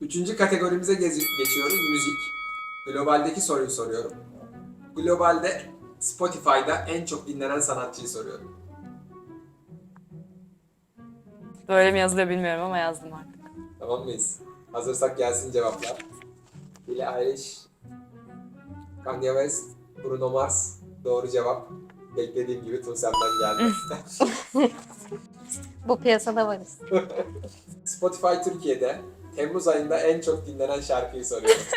Üçüncü kategorimize geçiyoruz. Müzik. Globaldeki soruyu soruyorum. Globalde Spotify'da en çok dinlenen sanatçıyı soruyorum. Böyle mi yazılıyor bilmiyorum ama yazdım artık. Tamam mıyız? Hazırsak gelsin cevaplar. Billie Eilish, Kanye West, Bruno Mars. Doğru cevap. Beklediğim gibi Tuğsem'den geldi. Bu piyasada varız. Spotify Türkiye'de Temmuz ayında en çok dinlenen şarkıyı soruyorum.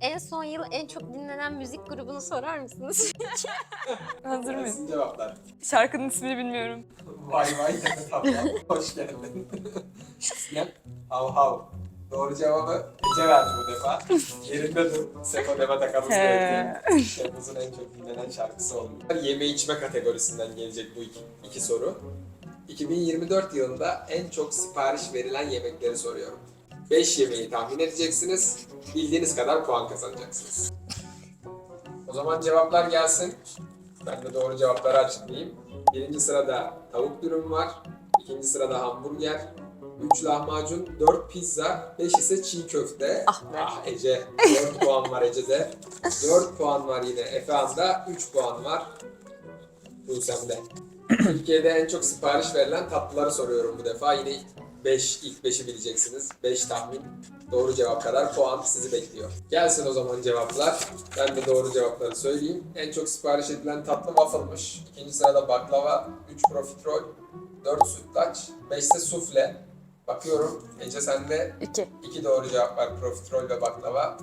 En son yıl en çok dinlenen müzik grubunu sorar mısınız? Hazır mıyız? Gelsin cevaplar. Şarkının ismini bilmiyorum. Vay vay Demet abla. Hoş geldin. Sinem, hav hav. Doğru cevabı Ece verdi bu defa. Yerinde dur. Seko Demet Akalın He. Temmuz'un en çok dinlenen şarkısı oldu. Yeme içme kategorisinden gelecek bu iki, iki soru. 2024 yılında en çok sipariş verilen yemekleri soruyorum. 5 yemeği tahmin edeceksiniz. Bildiğiniz kadar puan kazanacaksınız. O zaman cevaplar gelsin. Ben de doğru cevapları açıklayayım. Birinci sırada tavuk dürüm var. İkinci sırada hamburger. 3 lahmacun, 4 pizza, 5 ise çiğ köfte. Ah. Ah Ece. 4 puan var Ece'de. 4 puan var yine Efehan'da. 3 puan var Buse'mde. Türkiye'de en çok sipariş verilen tatlıları soruyorum bu defa. Yine 5 ilk 5'i bileceksiniz. 5 tahmin. Doğru cevap kadar puan sizi bekliyor. Gelsin o zaman cevaplar. Ben de doğru cevapları söyleyeyim. En çok sipariş edilen tatlı waffle'mış. İkinci sırada baklava, 3 profiterol, 4 sütlaç, 5 de sufle. Bakıyorum Ece sende İki. İki doğru cevap var. Profiterol ve baklava.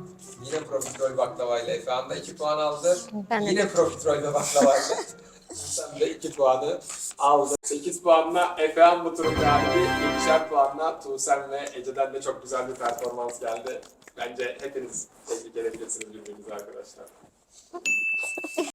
Yine profiterol baklava ile Efe Hanım da 2 puan aldı. Ben de Yine profiterol ve baklava ile Sen de 2 puanı aldı. 8 puanla Efehan bu turun galibi, 7'şer puanla Tuğsen ve Ece'den de çok güzel bir performans geldi. Bence hepiniz tebrik edebilirsiniz birbirinize arkadaşlar.